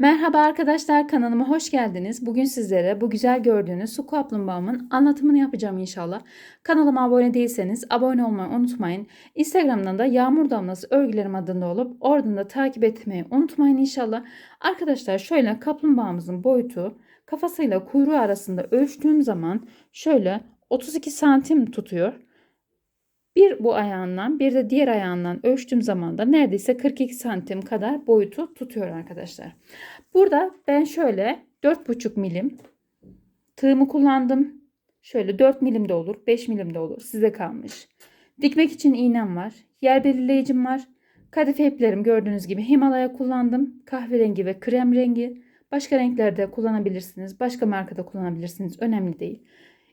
Merhaba arkadaşlar kanalıma hoş geldiniz. Bugün sizlere bu güzel gördüğünüz su kaplumbağamın anlatımını yapacağım inşallah. Kanalıma abone değilseniz abone olmayı unutmayın. Instagram'dan da Yağmur Damlası Örgülerim adında olup oradan da takip etmeyi unutmayın inşallah. Arkadaşlar şöyle kaplumbağamızın boyutu kafasıyla kuyruğu arasında ölçtüğüm zaman şöyle 32 santim tutuyor. Bir bu ayağından bir de diğer ayağından ölçtüğüm zaman da neredeyse 42 santim kadar boyutu tutuyor arkadaşlar. Burada ben şöyle 4,5 milim tığımı kullandım. Şöyle 4 milim de olur 5 milim de olur size kalmış. Dikmek için iğnem var. Yer belirleyicim var. Kadife iplerim gördüğünüz gibi Himalaya kullandım. Kahverengi ve krem rengi. Başka renklerde kullanabilirsiniz. Başka markada kullanabilirsiniz. Önemli değil.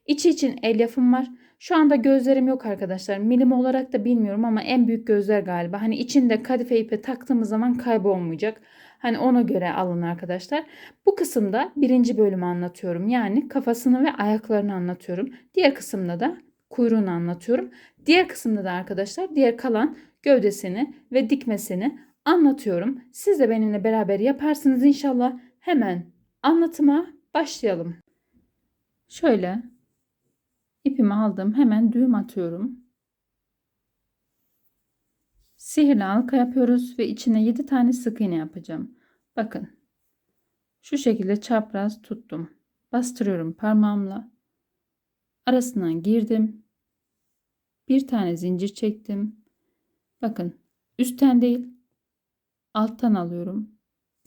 İçi için elyafım var. Şu anda gözlerim yok arkadaşlar. Milim olarak da bilmiyorum ama en büyük gözler galiba. Hani içinde kadife ipi taktığımız zaman kaybolmayacak. Hani ona göre alın arkadaşlar. Bu kısımda birinci bölümü anlatıyorum. Yani kafasını ve ayaklarını anlatıyorum. Diğer kısımda da kuyruğunu anlatıyorum. Diğer kısımda da arkadaşlar diğer kalan gövdesini ve dikmesini anlatıyorum. Siz de benimle beraber yaparsınız inşallah. Hemen anlatıma başlayalım. Şöyle ipimi aldım. Hemen düğüm atıyorum. Sihirli halka yapıyoruz ve içine 7 tane sık iğne yapacağım. Bakın. Şu şekilde çapraz tuttum. Bastırıyorum parmağımla. Arasından girdim. Bir tane zincir çektim. Bakın üstten değil alttan alıyorum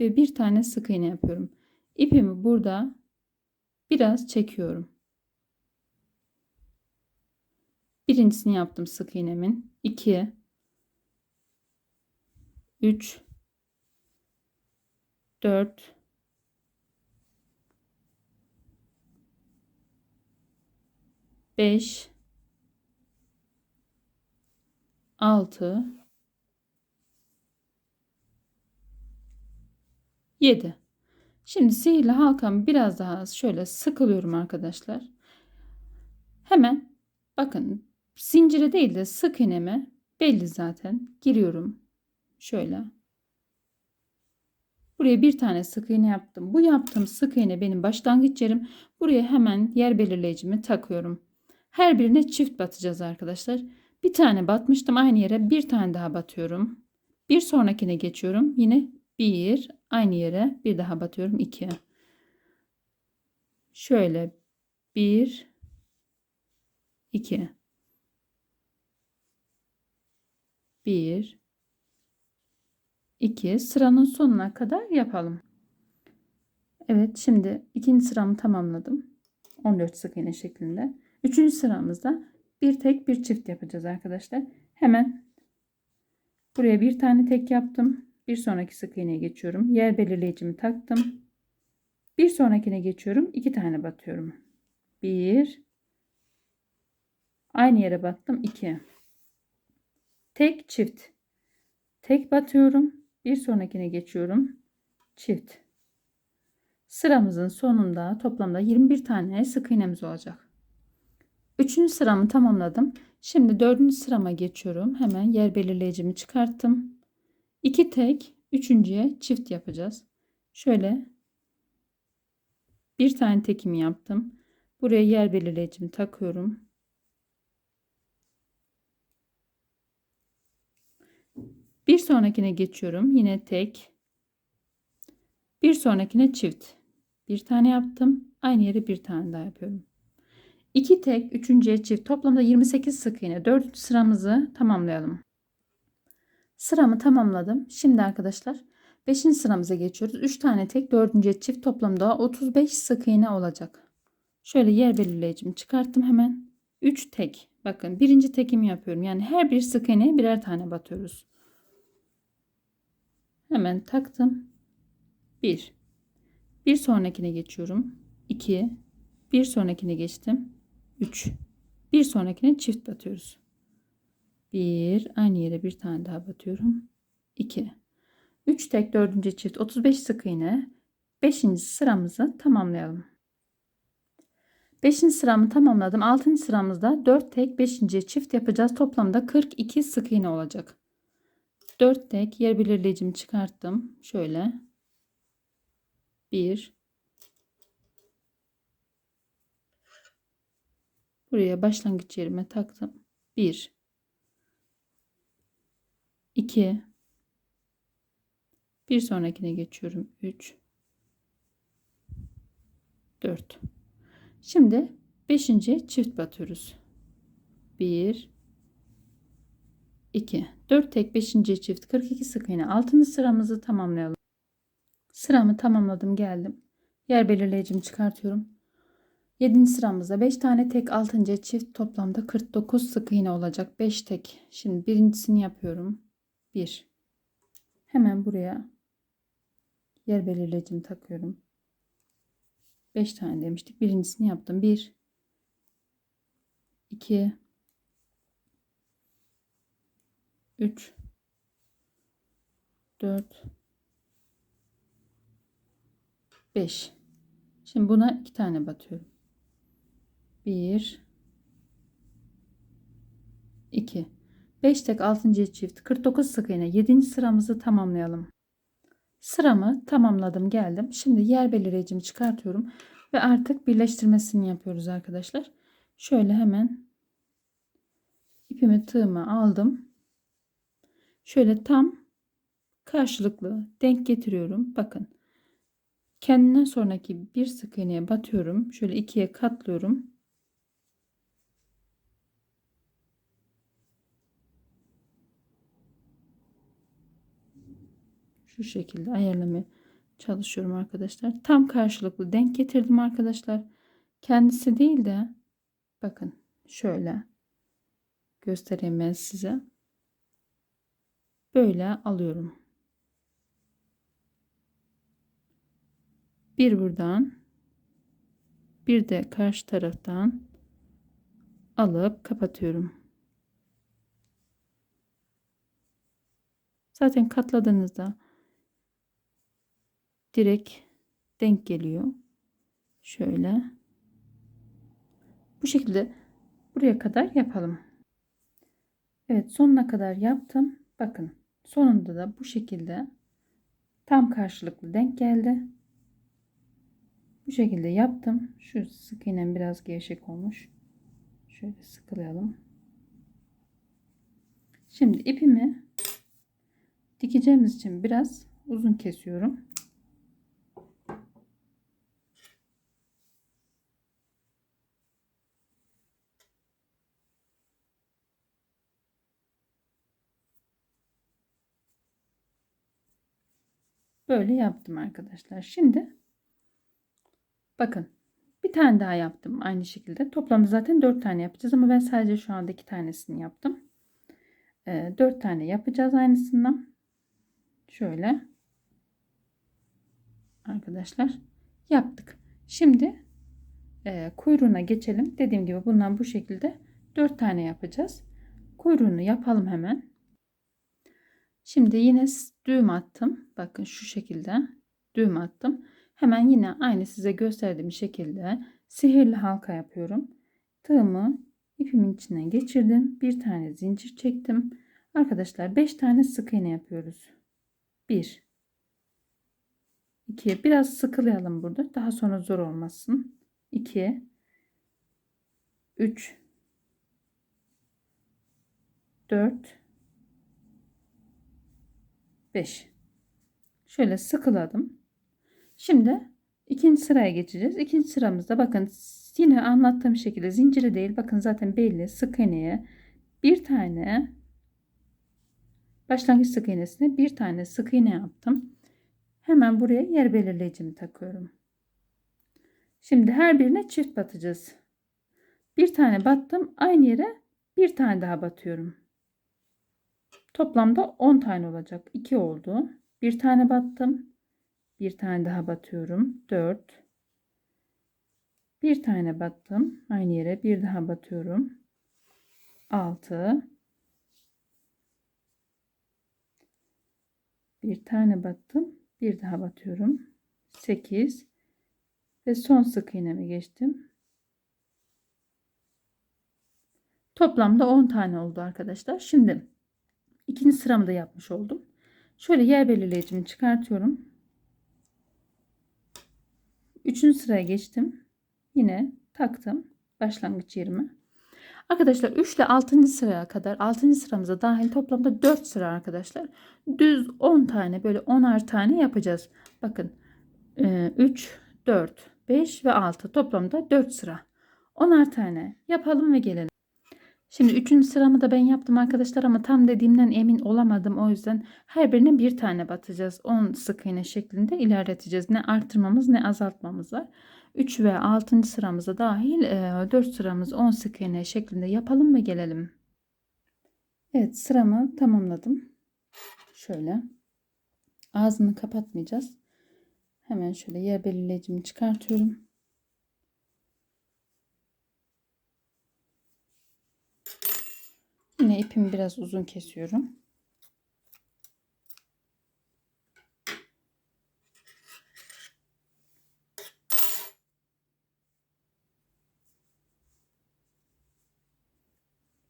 ve bir tane sık iğne yapıyorum. İpimi burada biraz çekiyorum. Birincisini yaptım sık iğnemin. 2 3 4 5 6 7 Şimdi sihirli halkamı biraz daha şöyle sıkılıyorum arkadaşlar. Hemen bakın zincire değil de sık iğneme belli zaten giriyorum. Şöyle. Buraya bir tane sık iğne yaptım. Bu yaptığım sık iğne benim başlangıç yerim. Buraya hemen yer belirleyicimi takıyorum. Her birine çift batacağız arkadaşlar. Bir tane batmıştım aynı yere bir tane daha batıyorum. Bir sonrakine geçiyorum. Yine bir aynı yere bir daha batıyorum. iki. Şöyle bir iki. Bir 2 sıranın sonuna kadar yapalım. Evet şimdi ikinci sıramı tamamladım. 14 sık iğne şeklinde. Üçüncü sıramızda bir tek bir çift yapacağız arkadaşlar. Hemen buraya bir tane tek yaptım. Bir sonraki sık iğneye geçiyorum. Yer belirleyicimi taktım. Bir sonrakine geçiyorum. iki tane batıyorum. Bir. Aynı yere battım. iki. Tek çift. Tek batıyorum. Bir sonrakine geçiyorum. Çift. Sıramızın sonunda toplamda 21 tane sık iğnemiz olacak. Üçüncü sıramı tamamladım. Şimdi dördüncü sırama geçiyorum. Hemen yer belirleyicimi çıkarttım. İki tek, üçüncüye çift yapacağız. Şöyle bir tane tekimi yaptım. Buraya yer belirleyicimi takıyorum. Sonrakine geçiyorum. Yine tek. Bir sonrakine çift. Bir tane yaptım. Aynı yere bir tane daha yapıyorum. İki tek, üçüncüye çift. Toplamda 28 sık iğne. Dördüncü sıramızı tamamlayalım. Sıramı tamamladım. Şimdi arkadaşlar 5. sıramıza geçiyoruz. 3 tane tek, dördüncüye çift toplamda 35 sık iğne olacak. Şöyle yer belirleyicimi çıkarttım hemen. 3 tek. Bakın birinci tekimi yapıyorum. Yani her bir sık iğneye birer tane batıyoruz. Hemen taktım. 1. Bir sonrakine geçiyorum. 2. Bir sonrakine geçtim. 3. Bir sonrakine çift batıyoruz. 1. Aynı yere bir tane daha batıyorum. 2. 3 tek 4. çift 35 sık iğne. 5. sıramızı tamamlayalım. 5. sıramı tamamladım. 6. sıramızda 4 tek 5. çift yapacağız. Toplamda 42 sık iğne olacak. 4 tek yer belirleyicimi çıkarttım. Şöyle. 1 Buraya başlangıç yerime taktım. 1 2 Bir sonrakine geçiyorum. 3 4 Şimdi 5. çift batıyoruz. 1 2 4 tek 5. çift 42 sık iğne 6. sıramızı tamamlayalım. Sıramı tamamladım geldim. Yer belirleyicimi çıkartıyorum. 7. sıramızda 5 tane tek 6. çift toplamda 49 sık iğne olacak. 5 tek. Şimdi birincisini yapıyorum. 1. Hemen buraya yer belirleyicimi takıyorum. 5 tane demiştik. Birincisini yaptım. 1 2 3 4 5 Şimdi buna iki tane batıyorum. 1 2 5 tek 6. çift 49 sık iğne 7. sıramızı tamamlayalım. Sıramı tamamladım geldim. Şimdi yer belirleyicimi çıkartıyorum ve artık birleştirmesini yapıyoruz arkadaşlar. Şöyle hemen ipimi tığımı aldım. Şöyle tam karşılıklı denk getiriyorum. Bakın. Kendinden sonraki bir sık iğneye batıyorum. Şöyle ikiye katlıyorum. Şu şekilde ayarlamaya çalışıyorum arkadaşlar. Tam karşılıklı denk getirdim arkadaşlar. Kendisi değil de bakın şöyle göstereyim ben size. Böyle alıyorum. Bir buradan bir de karşı taraftan alıp kapatıyorum. Zaten katladığınızda direkt denk geliyor. Şöyle. Bu şekilde buraya kadar yapalım. Evet sonuna kadar yaptım. Bakın sonunda da bu şekilde tam karşılıklı denk geldi. Bu şekilde yaptım. Şu sık iğnem biraz gevşek olmuş. Şöyle sıkılayalım. Şimdi ipimi dikeceğimiz için biraz uzun kesiyorum. Böyle yaptım arkadaşlar. Şimdi bakın bir tane daha yaptım aynı şekilde. Toplamda zaten 4 tane yapacağız ama ben sadece şu anda 2 tanesini yaptım. E, 4 tane yapacağız aynısından. Şöyle arkadaşlar yaptık. Şimdi e, kuyruğuna geçelim. Dediğim gibi bundan bu şekilde 4 tane yapacağız. Kuyruğunu yapalım hemen. Şimdi yine düğüm attım. Bakın şu şekilde düğüm attım. Hemen yine aynı size gösterdiğim şekilde sihirli halka yapıyorum. Tığımı ipimin içine geçirdim. Bir tane zincir çektim. Arkadaşlar 5 tane sık iğne yapıyoruz. 1 2 biraz sıkılayalım burada. Daha sonra zor olmasın. 2 3 4 5 şöyle sıkıladım. Şimdi ikinci sıraya geçeceğiz. İkinci sıramızda bakın yine anlattığım şekilde zinciri değil. Bakın zaten belli. Sık iğneye bir tane başlangıç sık iğnesine bir tane sık iğne yaptım. Hemen buraya yer belirleyicimi takıyorum. Şimdi her birine çift batacağız. Bir tane battım. Aynı yere bir tane daha batıyorum Toplamda 10 tane olacak. 2 oldu. Bir tane battım. Bir tane daha batıyorum. 4. Bir tane battım. Aynı yere bir daha batıyorum. 6. Bir tane battım. Bir daha batıyorum. 8 ve son sık iğneme geçtim. Toplamda 10 tane oldu arkadaşlar. Şimdi İkinci sıramı da yapmış oldum. Şöyle yer belirleyicimi çıkartıyorum. Üçüncü sıraya geçtim. Yine taktım başlangıç yerime. Arkadaşlar 3 ile 6. sıraya kadar 6. sıramıza dahil toplamda 4 sıra arkadaşlar. Düz 10 tane böyle 10'ar tane yapacağız. Bakın 3, 4, 5 ve 6 toplamda 4 sıra. 10'ar tane yapalım ve gelelim. Şimdi 3. sıramı da ben yaptım arkadaşlar ama tam dediğimden emin olamadım. O yüzden her birine bir tane batacağız. 10 sık iğne şeklinde ilerleteceğiz. Ne arttırmamız ne azaltmamız var. 3 ve 6. sıramıza dahil 4 sıramız 10 sık iğne şeklinde yapalım ve gelelim. Evet sıramı tamamladım. Şöyle. Ağzını kapatmayacağız. Hemen şöyle yer belirleyicimi çıkartıyorum. Yine ipimi biraz uzun kesiyorum.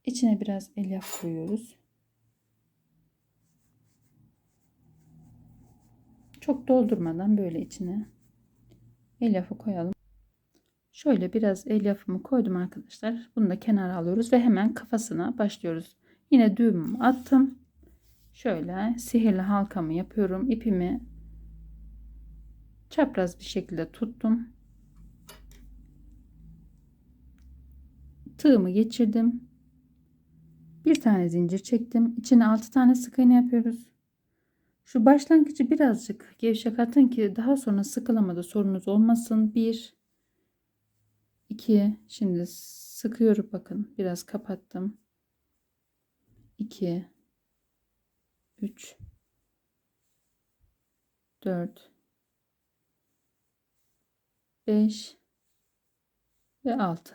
İçine biraz elyaf koyuyoruz. Çok doldurmadan böyle içine elyafı koyalım. Şöyle biraz elyafımı koydum arkadaşlar. Bunu da kenara alıyoruz ve hemen kafasına başlıyoruz. Yine düğümümü attım. Şöyle sihirli halkamı yapıyorum. İpimi çapraz bir şekilde tuttum. Tığımı geçirdim. Bir tane zincir çektim. İçine 6 tane sık iğne yapıyoruz. Şu başlangıcı birazcık gevşek atın ki daha sonra sıkılamada sorunuz olmasın. 1 2 şimdi sıkıyorum bakın. Biraz kapattım. 2 3 4 5 ve 6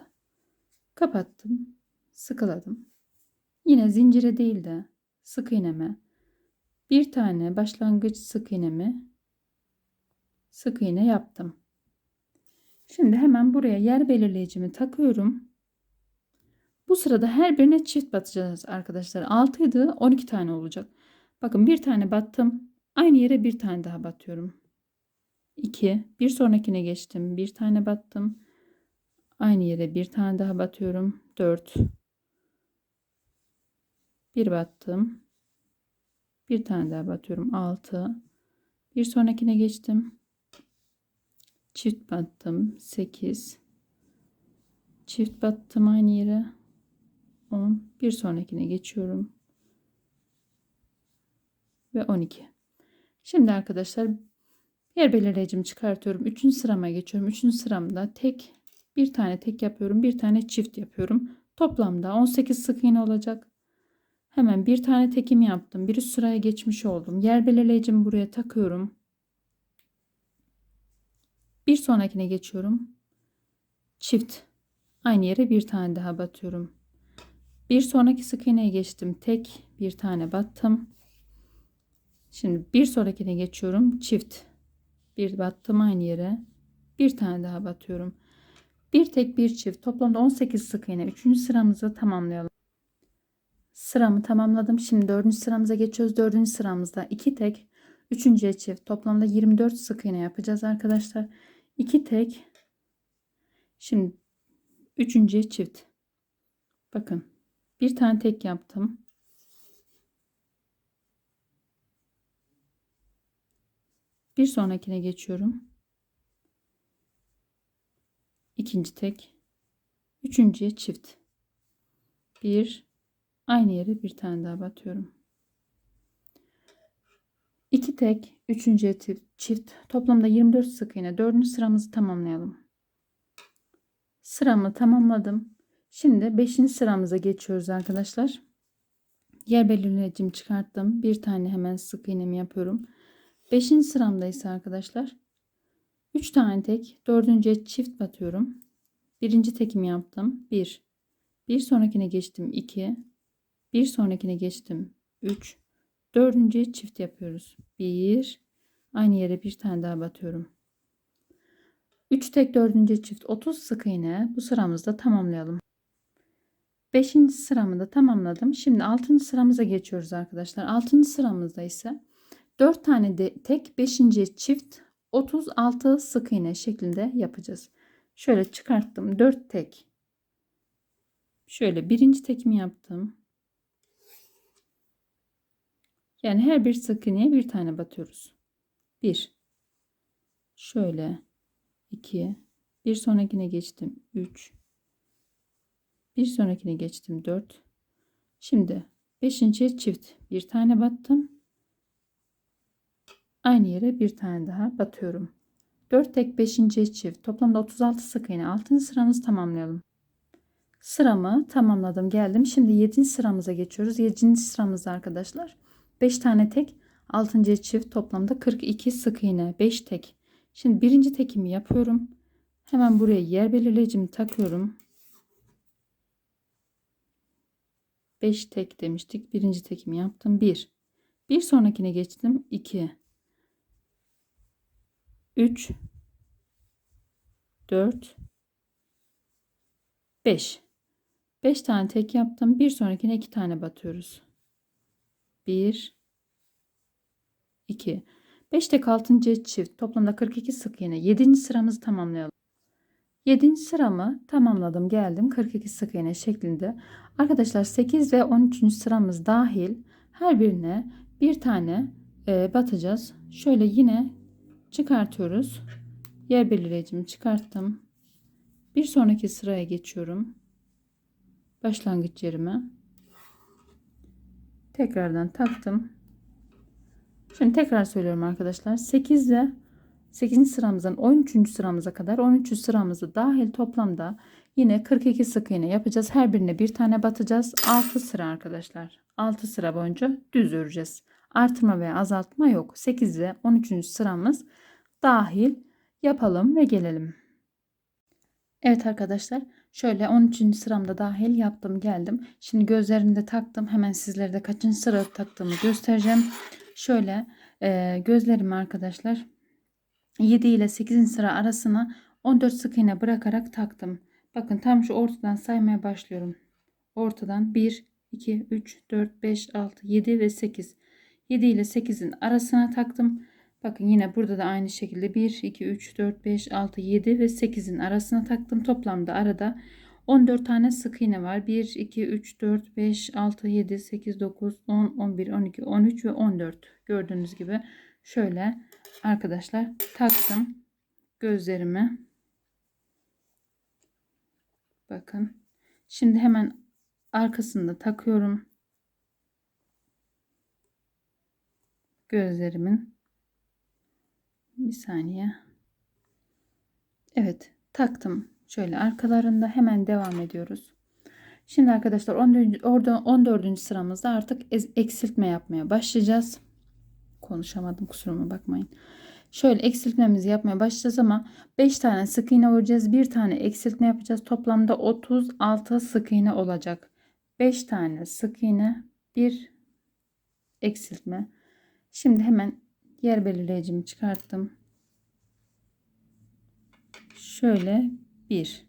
kapattım. Sıkıladım. Yine zincire değil de sık iğneme. Bir tane başlangıç sık iğnemi sık iğne yaptım şimdi hemen buraya yer belirleyicimi takıyorum bu sırada her birine çift batacağız arkadaşlar. 6 idi 12 tane olacak. Bakın bir tane battım. Aynı yere bir tane daha batıyorum. 2. Bir sonrakine geçtim. Bir tane battım. Aynı yere bir tane daha batıyorum. 4. Bir battım. Bir tane daha batıyorum. 6. Bir sonrakine geçtim. Çift battım. 8. Çift battım aynı yere. 10 bir sonrakine geçiyorum ve 12 şimdi arkadaşlar yer belirleyicimi çıkartıyorum 3. sırama geçiyorum 3. sıramda tek bir tane tek yapıyorum bir tane çift yapıyorum toplamda 18 sık iğne olacak hemen bir tane tekim yaptım bir üst sıraya geçmiş oldum yer belirleyicimi buraya takıyorum bir sonrakine geçiyorum çift aynı yere bir tane daha batıyorum bir sonraki sık iğneye geçtim. Tek bir tane battım. Şimdi bir sonrakine geçiyorum. Çift. Bir battım aynı yere. Bir tane daha batıyorum. Bir tek bir çift. Toplamda 18 sık iğne. Üçüncü sıramızı tamamlayalım. Sıramı tamamladım. Şimdi dördüncü sıramıza geçiyoruz. Dördüncü sıramızda iki tek. Üçüncüye çift. Toplamda 24 sık iğne yapacağız arkadaşlar. İki tek. Şimdi üçüncüye çift. Bakın bir tane tek yaptım. Bir sonrakine geçiyorum. İkinci tek. Üçüncüye çift. Bir. Aynı yere bir tane daha batıyorum. İki tek. Üçüncüye çift. Toplamda 24 sık iğne. Dördüncü sıramızı tamamlayalım. Sıramı tamamladım. Şimdi 5. sıramıza geçiyoruz arkadaşlar. Yer belirleyicimi çıkarttım. Bir tane hemen sık iğnemi yapıyorum. 5. sıramda ise arkadaşlar 3 tane tek, dördüncüye çift batıyorum. Birinci tekimi yaptım. 1. Bir. bir sonrakine geçtim 2. Bir sonrakine geçtim 3. Dördüncüye çift yapıyoruz. 1. Aynı yere bir tane daha batıyorum. 3 tek dördüncü çift 30 sık iğne bu sıramızda tamamlayalım. 5. sıramı da tamamladım. Şimdi 6. sıramıza geçiyoruz arkadaşlar. 6. sıramızda ise 4 tane de tek 5. çift 36 sık iğne şeklinde yapacağız. Şöyle çıkarttım 4 tek. Şöyle birinci tekimi yaptım. Yani her bir sık iğneye bir tane batıyoruz. 1 şöyle 2 bir sonrakine geçtim 3 bir sonrakine geçtim 4 şimdi 5. çift bir tane battım aynı yere bir tane daha batıyorum 4 tek 5. çift toplamda 36 sık iğne 6. sıramızı tamamlayalım sıramı tamamladım geldim şimdi 7. sıramıza geçiyoruz 7. sıramızda arkadaşlar 5 tane tek 6. çift toplamda 42 sık iğne 5 tek Şimdi birinci tekimi yapıyorum. Hemen buraya yer belirleyicimi takıyorum. 5 tek demiştik. Birinci tekimi yaptım. 1. Bir sonrakine geçtim. 2. 3. 4. 5. 5 tane tek yaptım. Bir sonrakine 2 tane batıyoruz. 1 2 5 tek 6. çift toplamda 42 sık iğne 7. sıramızı tamamlayalım. 7. sıramı tamamladım geldim 42 sık iğne şeklinde. Arkadaşlar 8 ve 13. sıramız dahil her birine bir tane e, batacağız. Şöyle yine çıkartıyoruz. Yer belirleyicimi çıkarttım. Bir sonraki sıraya geçiyorum. Başlangıç yerime. Tekrardan taktım. Şimdi tekrar söylüyorum arkadaşlar. 8 ile 8. sıramızdan 13. sıramıza kadar 13. sıramızı dahil toplamda yine 42 sık iğne yapacağız. Her birine bir tane batacağız. 6 sıra arkadaşlar. 6 sıra boyunca düz öreceğiz. Artırma veya azaltma yok. 8 ile 13. sıramız dahil yapalım ve gelelim. Evet arkadaşlar şöyle 13. sıramda dahil yaptım geldim. Şimdi gözlerini de taktım. Hemen sizlere de kaçıncı sıra taktığımı göstereceğim. Şöyle e, gözlerimi arkadaşlar 7 ile 8. sıra arasına 14 sık iğne bırakarak taktım. Bakın tam şu ortadan saymaya başlıyorum. Ortadan 1, 2, 3, 4, 5, 6, 7 ve 8. 7 ile 8'in arasına taktım. Bakın yine burada da aynı şekilde 1, 2, 3, 4, 5, 6, 7 ve 8'in arasına taktım. Toplamda arada 14 tane sık iğne var. 1, 2, 3, 4, 5, 6, 7, 8, 9, 10, 11, 12, 13 ve 14. Gördüğünüz gibi şöyle arkadaşlar taktım gözlerimi. Bakın. Şimdi hemen arkasında takıyorum. Gözlerimin. Bir saniye. Evet taktım Şöyle arkalarında hemen devam ediyoruz. Şimdi arkadaşlar 14. Orada 14. sıramızda artık eksiltme yapmaya başlayacağız. Konuşamadım kusuruma bakmayın. Şöyle eksiltmemizi yapmaya başlayacağız ama 5 tane sık iğne öreceğiz. 1 tane eksiltme yapacağız. Toplamda 36 sık iğne olacak. 5 tane sık iğne, 1 eksiltme. Şimdi hemen yer belirleyicimi çıkarttım. Şöyle 1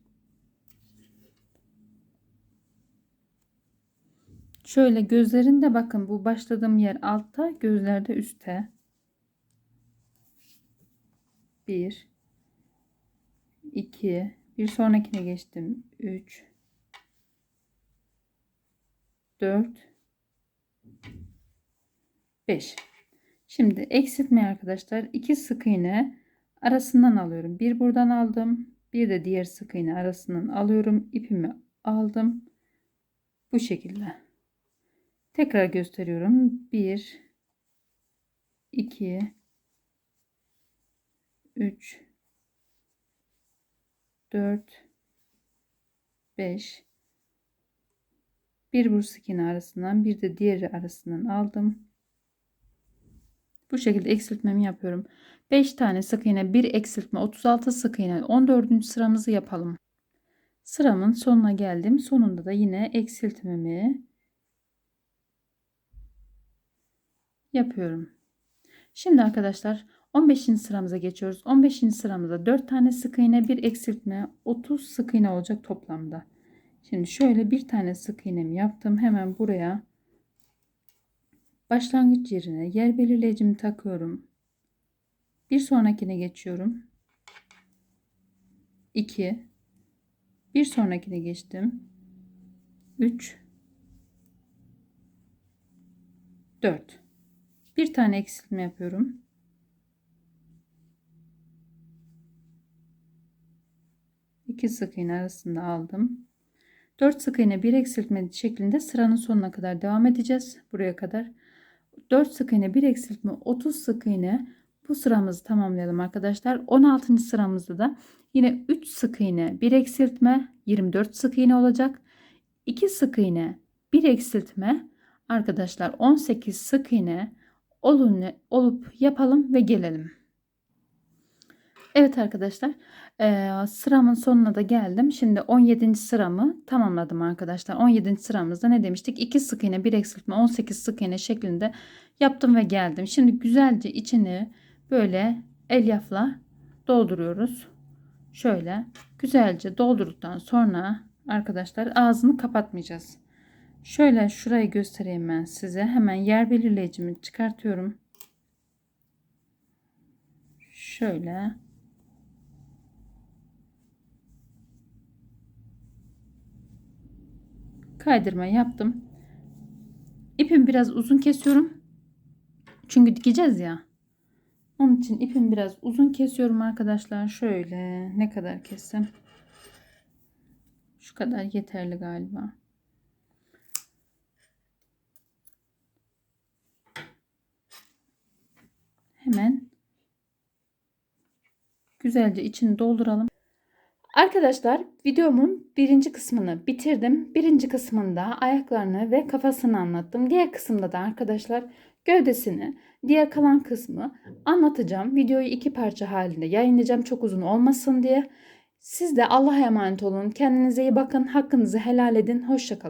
Şöyle gözlerinde bakın bu başladığım yer altta, gözlerde üstte. 1 2 bir sonrakine geçtim. 3 4 5 Şimdi eksiltmeyi arkadaşlar iki sık iğne arasından alıyorum. Bir buradan aldım. Bir de diğer sık iğne arasından alıyorum. ipimi aldım. Bu şekilde. Tekrar gösteriyorum. 1 2 3 4 5 bir bu sık iğne arasından bir de diğeri arasından aldım. Bu şekilde eksiltmemi yapıyorum. 5 tane sık iğne, 1 eksiltme, 36 sık iğne, 14. sıramızı yapalım. Sıramın sonuna geldim. Sonunda da yine eksiltmemi yapıyorum. Şimdi arkadaşlar 15. sıramıza geçiyoruz. 15. sıramızda 4 tane sık iğne, 1 eksiltme, 30 sık iğne olacak toplamda. Şimdi şöyle bir tane sık iğnemi yaptım. Hemen buraya başlangıç yerine yer belirleyicimi takıyorum. Bir sonrakine geçiyorum. 2 Bir sonrakine geçtim. 3 4 Bir tane eksiltme yapıyorum. İki sık iğne arasında aldım. 4 sık iğne bir eksiltme şeklinde sıranın sonuna kadar devam edeceğiz. Buraya kadar. 4 sık iğne bir eksiltme 30 sık iğne bu sıramızı tamamlayalım arkadaşlar. 16. sıramızda da yine 3 sık iğne bir eksiltme 24 sık iğne olacak. 2 sık iğne bir eksiltme arkadaşlar 18 sık iğne olup yapalım ve gelelim. Evet arkadaşlar sıramın sonuna da geldim. Şimdi 17. sıramı tamamladım arkadaşlar. 17. sıramızda ne demiştik? 2 sık iğne 1 eksiltme 18 sık iğne şeklinde yaptım ve geldim. Şimdi güzelce içini böyle elyafla dolduruyoruz. Şöyle güzelce doldurduktan sonra arkadaşlar ağzını kapatmayacağız. Şöyle şurayı göstereyim ben size. Hemen yer belirleyicimi çıkartıyorum. Şöyle kaydırma yaptım. İpimi biraz uzun kesiyorum. Çünkü dikeceğiz ya. Onun için ipimi biraz uzun kesiyorum arkadaşlar. Şöyle ne kadar kessem. Şu kadar yeterli galiba. Hemen güzelce içini dolduralım. Arkadaşlar videomun birinci kısmını bitirdim. Birinci kısmında ayaklarını ve kafasını anlattım. Diğer kısımda da arkadaşlar gövdesini, diğer kalan kısmı anlatacağım. Videoyu iki parça halinde yayınlayacağım çok uzun olmasın diye. Siz de Allah'a emanet olun. Kendinize iyi bakın. Hakkınızı helal edin. Hoşçakalın.